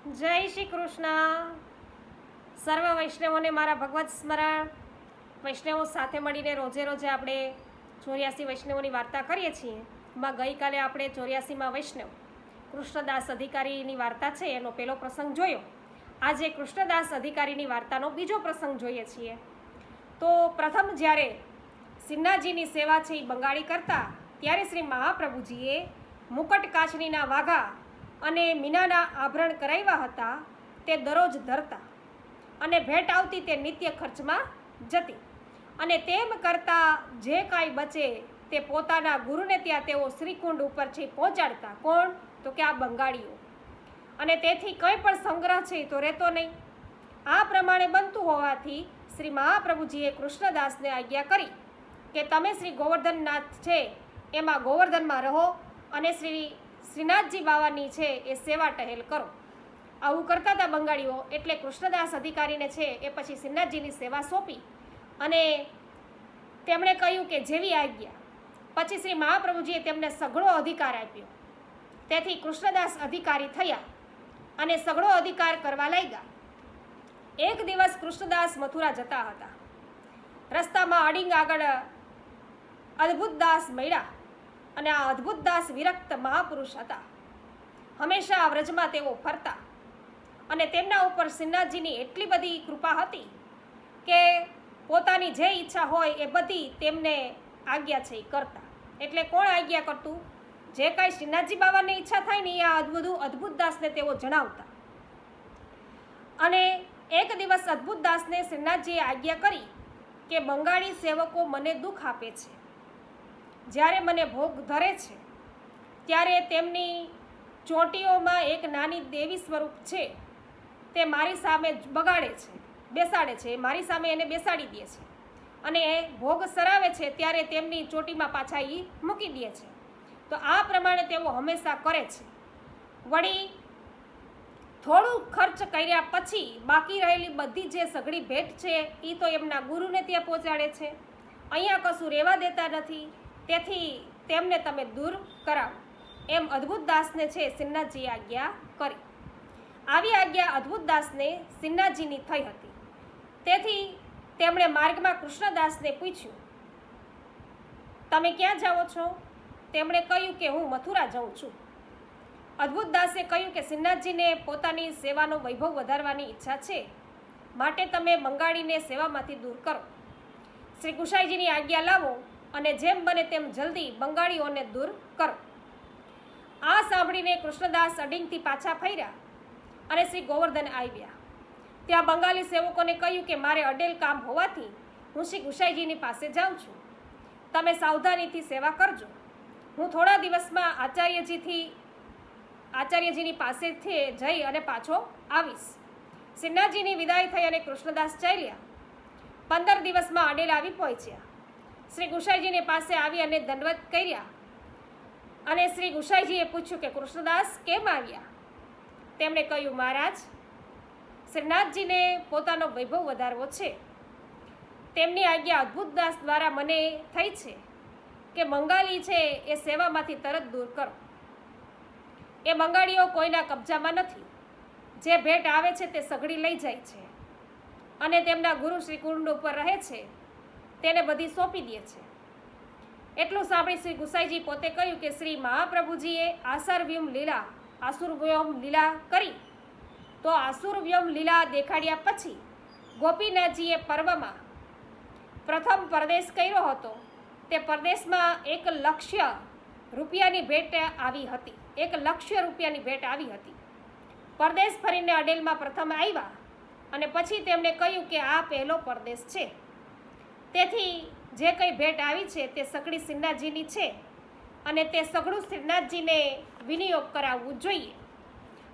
જય શ્રી કૃષ્ણ. સર્વ વૈષ્ણવોને મારા ભગવત સ્મરણ. વૈષ્ણવો સાથે મળીને રોજે રોજે આપણે ચોર્યાસી વૈષ્ણવોની વાર્તા કરીએ છીએ. માં ગઈકાલે આપણે ચોર્યાસીમાં વૈષ્ણવ, કૃષ્ણદાસ અધિકારીની વાર્તા છે, એનો પહેલો પ્રસંગ જોયો. આજે કૃષ્ણદાસ અધિકારીની વાર્તાનો બીજો પ્રસંગ જોઈએ છીએ. તો પ્રથમ જ્યારે સિન્હાજીની સેવા છે એ બંગાળી કરતા, ત્યારે શ્રી મહાપ્રભુજીએ મુકટ કાચનીના વાઘા અને મીનાના આભરણ કરાવ્યા હતા, તે દરરોજ ધરતા અને ભેટ આવતી તે નિત્ય ખર્ચમાં જતી અને તેમ કરતાં જે કાંઈ બચે તે પોતાના ગુરુને ત્યાં તેઓ શ્રીકુંડ ઉપરથી પહોંચાડતા. કોણ? તો કે આ બંગાળીઓ. અને તેથી કંઈ પણ સંગ્રહ છે તો રહેતો નહીં. આ પ્રમાણે બનતું હોવાથી શ્રી મહાપ્રભુજીએ કૃષ્ણદાસને આજ્ઞા કરી કે તમે શ્રી ગોવર્ધનનાથ છે, એમાં ગોવર્ધનમાં રહો અને શ્રી શ્રીનાથજી બાવાની છે એ સેવા ટહેલ કરો. આવું કરતા હતા બંગાળીઓ એટલે કૃષ્ણદાસ અધિકારીને છે એ પછી શ્રીનાથજીની સેવા સોંપી અને તેમણે કહ્યું કે જેવી આજ્ઞા. પછી શ્રી મહાપ્રભુજીએ તેમને સઘળો અધિકાર આપ્યો. તેથી કૃષ્ણદાસ અધિકારી થયા અને સઘળો અધિકાર કરવા લાગ્યા. એક દિવસ કૃષ્ણદાસ મથુરા જતા હતા. રસ્તામાં અડિંગ આગળ અદ્ભુત દાસ મળ્યા. અને આ અદ્ભુત દાસ વિરક્ત મહાપુરુષ હતા. હંમેશા આ વ્રજમાં તેઓ ફરતા અને તેમના ઉપર શ્રીનાથજીની એટલી બધી કૃપા હતી કે પોતાની જે ઈચ્છા હોય એ બધી તેમને આજ્ઞા છે એ કરતા. એટલે કોણ આજ્ઞા કરતું? જે કાંઈ શ્રીનાથજી બાબાની ઈચ્છા થાય ને એ આ બધું અદ્ભુત દાસને તેઓ જણાવતા. અને એક દિવસ અદ્ભુત દાસને શ્રીનાથજીએ આજ્ઞા કરી કે બંગાળી સેવકો મને દુઃખ આપે છે. જ્યારે મને ભોગ ધરે છે, ત્યારે તેમની ચોટીઓમાં એક નાની દેવી સ્વરૂપ છે. તે મારી સામે બગાડે છે, બેસાડે છે. મારી સામે એને બેસાડી દે છે અને એ ભોગ સરાવે છે ત્યારે તેમની ચોટીમાં પાછા એ મૂકી દે છે. તો આ પ્રમાણે તેઓ હંમેશા કરે છે. વળી થોડું ખર્ચ કર્યા પછી બાકી રહેલી બધી જે સઘળી ભેટ છે એ તો એમના ગુરુને ત્યાં પહોંચાડે છે. અહીંયા કશું રહેવા દેતા નથી. તેથી તેમને તમે દૂર કરાવો. એમ અદ્ભુત દાસને છે સિન્નાથજીએ આજ્ઞા કરી. આવી આજ્ઞા અદ્ભુત દાસને સિન્નાથજીની થઈ હતી. તેથી તેમણે માર્ગમાં કૃષ્ણદાસને પૂછ્યું, તમે ક્યાં જાઓ છો? તેમણે કહ્યું કે, હું મથુરા જાઉં છું. અદ્ભુત દાસે કહ્યું કે સિન્નાથજીને પોતાની સેવાનો વૈભવ વધારવાની ઈચ્છા છે. માટે તમે બંગાળીને સેવામાંથી દૂર કરો. શ્રી ગુસાઈજીની આજ્ઞા લાવો અને જેમ બને તેમ જલ્દી બંગાળીઓને દૂર કરો. આ સાંભળીને કૃષ્ણદાસ અડિંગથી પાછા ફર્યા અને શ્રી ગોવર્ધન આવ્યા. ત્યાં બંગાળી સેવકોને કહ્યું કે મારે અડેલ કામ હોવાથી હું શ્રી ગુસાઈજીની પાસે જાઉં છું. તમે સાવધાનીથી સેવા કરજો. હું થોડા દિવસમાં આચાર્યજીથી, આચાર્યજીની પાસેથી જઈ અને પાછો આવીશ. સિન્હાજીની વિદાય થઈ અને કૃષ્ણદાસ ચાલ્યા. પંદર દિવસમાં અડેલ આવી પહોંચ્યા. શ્રી ગુસાઈજીની પાસે આવી અને દંડવત કર્યા. અને શ્રી ગુસાઈજીએ પૂછ્યું કે, કૃષ્ણદાસ, કેમ આવ્યા? તેમણે કહ્યું, મહારાજ, શ્રીનાથજીને પોતાનો વૈભવ વધારવો છે. તેમની આજ્ઞા અદ્ભુત દાસ દ્વારા મને થઈ છે કે બંગાળી છે એ સેવામાંથી તરત દૂર કરો. એ બંગાળીઓ કોઈના કબજામાં નથી. જે ભેટ આવે છે તે સઘળી લઈ જાય છે અને તેમના ગુરુ શ્રીકુંડ ઉપર રહે છે તેને બધી સોંપી દે છે. એટલું સાંભળી શ્રી ગુસાઈજી પોતે કહ્યું કે શ્રી મહાપ્રભુજીએ આસર વ્યોમ લીલા આસુર વ્યોમ લીલા કરી. તો આસુર વ્યોમ લીલા દેખાડ્યા પછી ગોપીનાથજીએ પર્વમાં પ્રથમ પરદેશ કર્યો હતો. તે પરદેશમાં એક લક્ષ્ય રૂપિયાની ભેટ આવી હતી. એક લક્ષ્ય રૂપિયાની ભેટ આવી હતી. પરદેશ ફરીને અડેલમાં પ્રથમ આવ્યા અને પછી તેમણે કહ્યું કે આ પહેલો પરદેશ છે. તેથી જે કંઈ ભેટ આવી છે તે સગડી શ્રીનાથજીની છે અને તે સગડું શ્રીનાથજીને વિનિયોગ કરાવવું જોઈએ.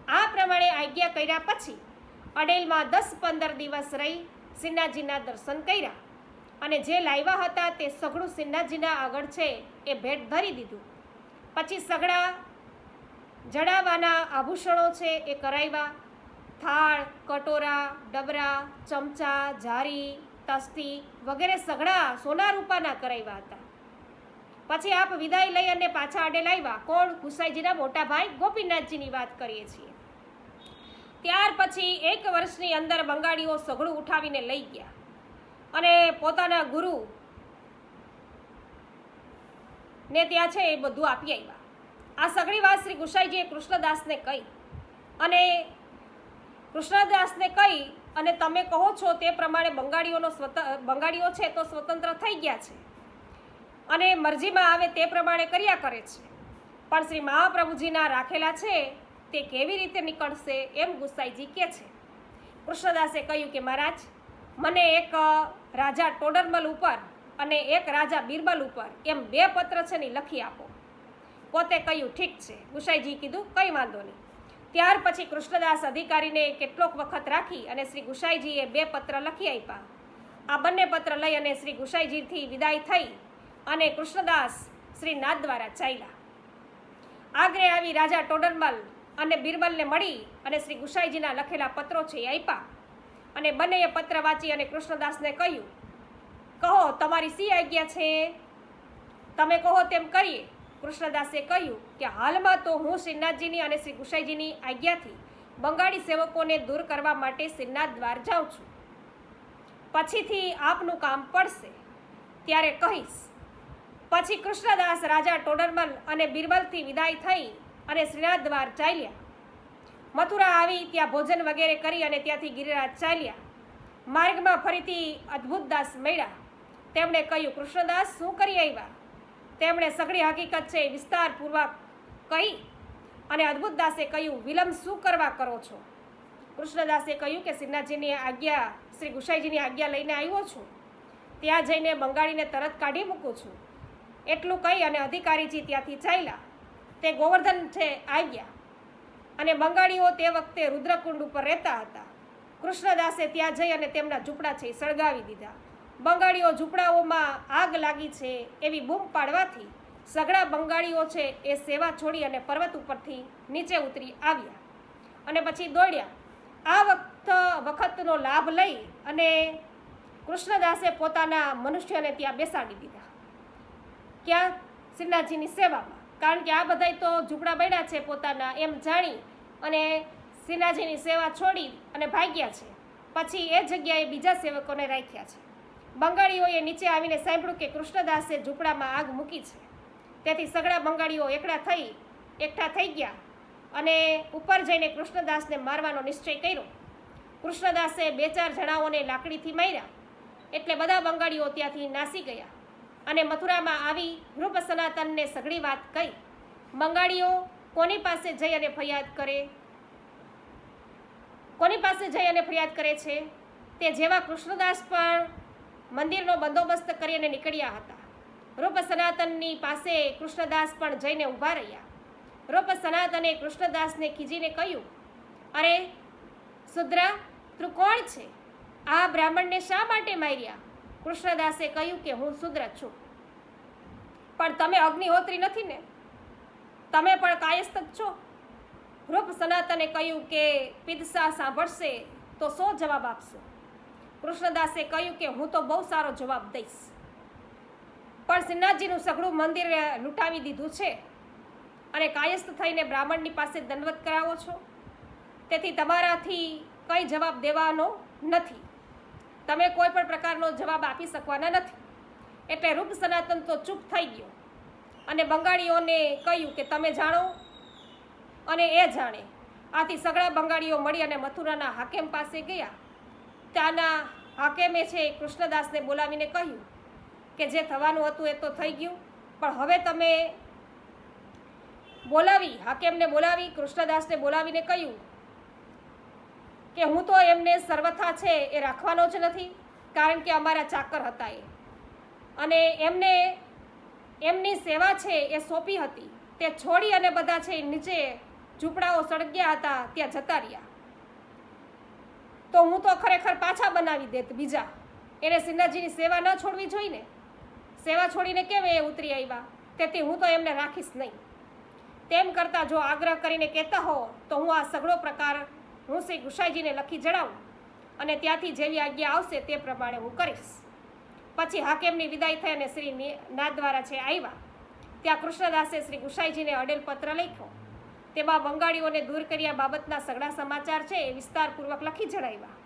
આ પ્રમાણે આજ્ઞા કર્યા પછી અડેલમાં દસ પંદર દિવસ રહી શ્રીનાથજીના દર્શન કર્યા અને જે લાવ્યા હતા તે સઘળું શ્રીનાથજીના આગળ છે એ ભેટ ધરી દીધું. પછી સગડા જડાવાના આભૂષણો છે એ કરાવ્યા. થાળ, કટોરા, ડબરા, ચમચા, જારી તસ્તી વગેરે સઘળા સોના રૂપાના કરાવ્યા હતા. પછી આપ વિદાય લઈ અને પાછા આડે લાવ્યા. કોણ? ગુસાઈજીના મોટા ભાઈ ગોપીનાથજીની વાત કરીએ છીએ. ત્યાર પછી એક વર્ષની અંદર બંગાળીઓ સઘળું ઉઠાવીને લઈ ગયા અને પોતાના ગુરુ ને ત્યાં છે એ બધું આપી આવ્યા. આ સઘળી વાત શ્રી ગુસાઈજીએ કૃષ્ણદાસને કહી અને કૃષ્ણદાસને કહી અને તમે કહો છો તે પ્રમાણે બંગાળીઓનો સ્વત, બંગાળીઓ છે તો સ્વતંત્ર થઈ ગયા છે. અને મરજીમાં આવે તે પ્રમાણે કર્યા કરે છે. પણ શ્રી મહાપ્રભુજીના રાખેલા છે તે કેવી રીતે નીકળશે એમ ગુસાઈજી કહે છે. કૃષ્ણદાસે કહ્યું કે મહારાજ, મને એક રાજા ટોડરમલ ઉપર અને એક રાજા બિરબલ ઉપર એમ બે પત્ર છે ને લખી આપો. પોતે કહ્યું, ઠીક છે. ગુસાઈજી કીધું, કંઈ વાંધો નહીં. ત્યાર પછી કૃષ્ણદાસ અધિકારીને કેટલોક વખત રાખી અને શ્રી ગુસાઈજીએ બે પત્ર લખી આપ્યા. આ બંને પત્ર લઈ અને શ્રી ગુસાઈજીથી વિદાય થઈ અને કૃષ્ણદાસ શ્રી નાથ દ્વારા ચાલ્યા. આગ્રે આવી રાજા ટોડરમલ અને બિરબલને મળી અને શ્રી ગુસાઈજીના લખેલા પત્રો છે એ આપ્યા. અને બંનેએ પત્ર વાંચી અને કૃષ્ણદાસને કહ્યું, કહો, તમારી સી આજ્ઞા છે? તમે કહો તેમ કરીએ, કૃષ્ણદાસે કહ્યું કે હાલમાં તો હું શ્રીનાથજીની અને શ્રી ગુસાઈજીની આજ્ઞાથી બંગાળી સેવકોને દૂર કરવા માટે શ્રીનાથ દ્વાર જાઉં છું. પછીથી આપનું કામ પડશે ત્યારે કહીશ. પછી કૃષ્ણદાસ રાજા ટોડરમલ અને બિરબલથી વિદાય થઈ અને શ્રીનાથ દ્વાર ચાલ્યા. મથુરા આવી ત્યાં ભોજન વગેરે કરી અને ત્યાંથી ગિરિરાજ ચાલ્યા. માર્ગમાં ફરીથી અદ્ભુતદાસ મળ્યા. તેમણે કહ્યું, કૃષ્ણદાસ, શું કરી આવ્યા? તેમણે, સઘળી હકીકત છે વિસ્તારપૂર્વક કહી અને અદ્ભુત દાસે કહ્યું, વિલંબ શું કરવા કરો છો? કૃષ્ણદાસે કહ્યું કે સિન્હાજીની આજ્ઞા, શ્રી ગુસાઈજીની આજ્ઞા લઈને આવ્યો છું. ત્યાં જઈને બંગાળીને તરત કાઢી મૂકું છું. એટલું કહી અને અધિકારીજી ત્યાંથી ચાલ્યા. તે ગોવર્ધન છે આવ્યા. અને બંગાળીઓ તે વખતે રુદ્રકુંડ ઉપર રહેતા હતા. કૃષ્ણદાસે ત્યાં જઈ અને તેમના ઝૂંપડા છે સળગાવી દીધા. બંગાળીઓ ઝૂંપડાઓમાં આગ લાગી છે એવી બૂમ પાડવાથી સઘળા બંગાળીઓ છે એ સેવા છોડી અને પર્વત ઉપરથી નીચે ઉતરી આવ્યા. અને પછી દોડ્યા. આ વખત, વખતનો લાભ લઈ અને કૃષ્ણદાસે પોતાના મનુષ્યને ત્યાં બેસાડી દીધા. ક્યાં? શ્રીનાથજીની સેવામાં. કારણ કે આ બધાય તો ઝૂંપડા બન્યા છે પોતાના, એમ જાણી અને શ્રીનાથજીની સેવા છોડી અને ભાગ્યા છે. પછી એ જગ્યાએ બીજા સેવકોને રાખ્યા છે. બંગાળીઓએ નીચે આવીને સાંભળ્યું કે કૃષ્ણદાસે ઝૂંપડામાં આગ મૂકી છે. તેથી સઘળા બંગાળીઓ એકઠા થઈ એકઠા થઈ ગયા અને ઉપર જઈને કૃષ્ણદાસને મારવાનો નિશ્ચય કર્યો. કૃષ્ણદાસે બે ચાર જણાઓને લાકડીથી માર્યા એટલે બધા બંગાળીઓ ત્યાંથી નાસી ગયા અને મથુરામાં આવી રૂપ સનાતનને સઘળી વાત કહી. બંગાળીઓ કોની પાસે જઈ અને ફરિયાદ કરે? કોની પાસે જઈ અને ફરિયાદ કરે છે? તે જેવા કૃષ્ણદાસ પણ મંદિરનો બંદોબસ્ત કરીને નીકળ્યા હતા. રૂપ સનાતનની પાસે કૃષ્ણદાસ પણ જઈને ઊભા રહ્યા. રૂપ સનાતને કૃષ્ણદાસને ખીજીને કહ્યું, અરે શુદ્રા તું કોણ છે? આ બ્રાહ્મણને શા માટે માર્યા? કૃષ્ણદાસે કહ્યું કે, હું શુદ્ર છું. પણ તમે અગ્નિહોત્રી નથી ને? તમે પણ કાયસ્થ છો? રૂપ સનાતને કહ્યું કે પિદસા સાંભળશે તો શો જવાબ આપશો. કૃષ્ણદાસે કહ્યું કે, હું તો બહુ સારો જવાબ દઈશ. પણ શ્રીનાથજીનું સઘળું મંદિર લૂંટાવી દીધું છે. અને કાયસ્થ થઈને બ્રાહ્મણની પાસે દંડવત કરાવો છો? તેથી તમારાથી કંઈ જવાબ દેવાનો નથી. તમે કોઈ પણ પ્રકારનો જવાબ આપી શકવાના નથી. એટલે રૂપ સનાતન તો ચૂપ થઈ ગયો. અને બંગાળીઓને કહ્યું કે તમે જાણો? અને એ જાણે. આથી સગળા બંગાળીઓ મળી અને મથુરાના હાકેમ પાસે ગયા. ત્યાંના હાકેમે છે કૃષ્ણદાસને બોલાવીને કહ્યું કે જે થવાનું હતું એ તો થઈ ગયું. પણ હવે તમે બોલાવી, હાકેમને બોલાવી, કૃષ્ણદાસને બોલાવીને કહ્યું કે હું તો એમને સર્વથા છે એ રાખવાનો જ નથી, કારણ કે અમારા ચાકર હતા એ. અને એમને, એમની સેવા છે એ સોંપી હતી. તે છોડી અને બધા છે નીચે ઝૂંપડાઓ સળગ્યા હતા, ત્યાં જતા રહ્યા. તો હું તો ખરેખર પાછા બનાવી દેત બીજા. એને સિન્હાજીની સેવા ન છોડવી જોઈએ ને સેવા છોડીને કેમ એ ઉતરી આવ્યા? તેથી હું તો એમને રાખીશ નહીં. તેમ કરતાં જો આગ્રહ કરીને કહેતા હો, તો હું આ સઘળો પ્રકાર હું શ્રી ગુસાઈજીને લખી જણાવું અને ત્યાંથી જેવી આજ્ઞા આવશે તે પ્રમાણે હું કરીશ. પછી હાકેમની વિદાય થઈ અને શ્રી નાથ દ્વારા છે આવ્યા, ત્યાં કૃષ્ણદાસે શ્રી ગુસાઈજીને અડેલ પત્ર લખ્યો. તેમાં બંગાળીઓને દૂર કર્યા બાબતના સઘળા સમાચાર છે એ વિસ્તારપૂર્વક લખી જણાવ્યા.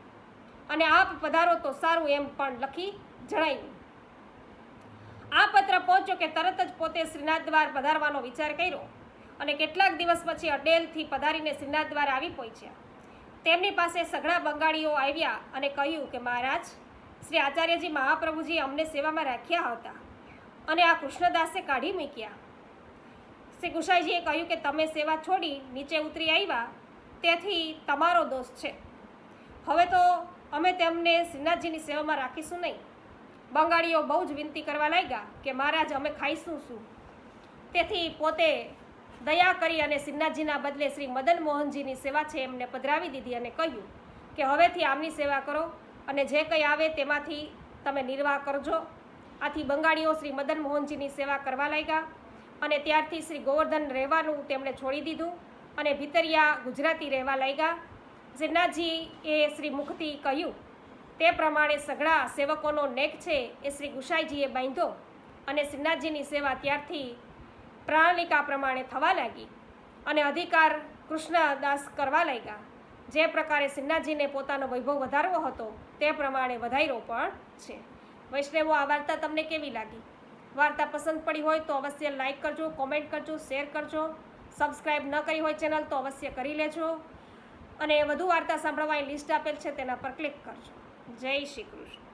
અને આપ પધારો તો સારું એમ પણ લખી જણાવ્યું. આ પત્ર પહોંચ્યો કે તરત જ પોતે શ્રીનાથ દ્વાર પધારવાનો વિચાર કર્યો અને કેટલાક દિવસ પછી અડેલથી પધારીને શ્રીનાથ દ્વાર આવી પહોંચ્યા. તેમની પાસે સઘળા બંગાળીઓ આવ્યા અને કહ્યું કે, મહારાજ, શ્રી આચાર્યજી મહાપ્રભુજી અમને સેવામાં રાખ્યા હતા અને આ કૃષ્ણદાસે કાઢી મૂક્યા. શ્રી ગુસાઈજીએ કહ્યું કે, તમે સેવા છોડી નીચે ઉતરી આવ્યા, તેથી તમારો દોષ છે. હવે તો અમે તેમને શ્રીનાથજીની સેવામાં રાખીશું નહીં. બંગાળીઓ બહુ જ વિનંતી કરવા લાગ્યા કે મહારાજ, અમે ખાઈશું શું? તેથી પોતે દયા કરી અને શ્રીનાથજીના બદલે શ્રી મદન મોહનજીની સેવા છે એમને પધરાવી દીધી અને કહ્યું કે હવેથી આમની સેવા કરો અને જે કંઈ આવે તેમાંથી તમે નિર્વાહ કરજો. આથી બંગાળીઓ શ્રી મદન મોહનજીની સેવા કરવા લાગ્યા અને ત્યારથી શ્રી ગોવર્ધન રહેવાનું તેમણે છોડી દીધું અને ભીતરિયા ગુજરાતી રહેવા લાગ્યા. શ્રીનાથજી એ શ્રી મુખથી કહ્યું તે પ્રમાણે સઘળા સેવકોનો નેક છે એ શ્રી ગુસાઈજીએ બાંધ્યો અને શ્રીનાથજીની સેવા ત્યારથી પ્રણાલિકા પ્રમાણે થવા લાગી અને અધિકાર કૃષ્ણદાસ કરવા લાગ્યા. જે પ્રકારે શ્રીનાથજીને પોતાનો વૈભવ વધારવો હતો તે પ્રમાણે વધાર્યો પણ છે. વૈષ્ણવો, આ વાર્તા તમને કેવી લાગી? વાર્તા પસંદ પડી હોય તો અવશ્ય લાઇક કરજો, કોમેન્ટ કરજો, શેર કરજો. સબસ્ક્રાઈબ ન કરી હોય ચેનલ તો અવશ્ય કરી લેજો. અને વધુ વાર્તા સાંભળવાની લિસ્ટ આપેલ છે તેના પર ક્લિક કરજો. જય શ્રી કૃષ્ણ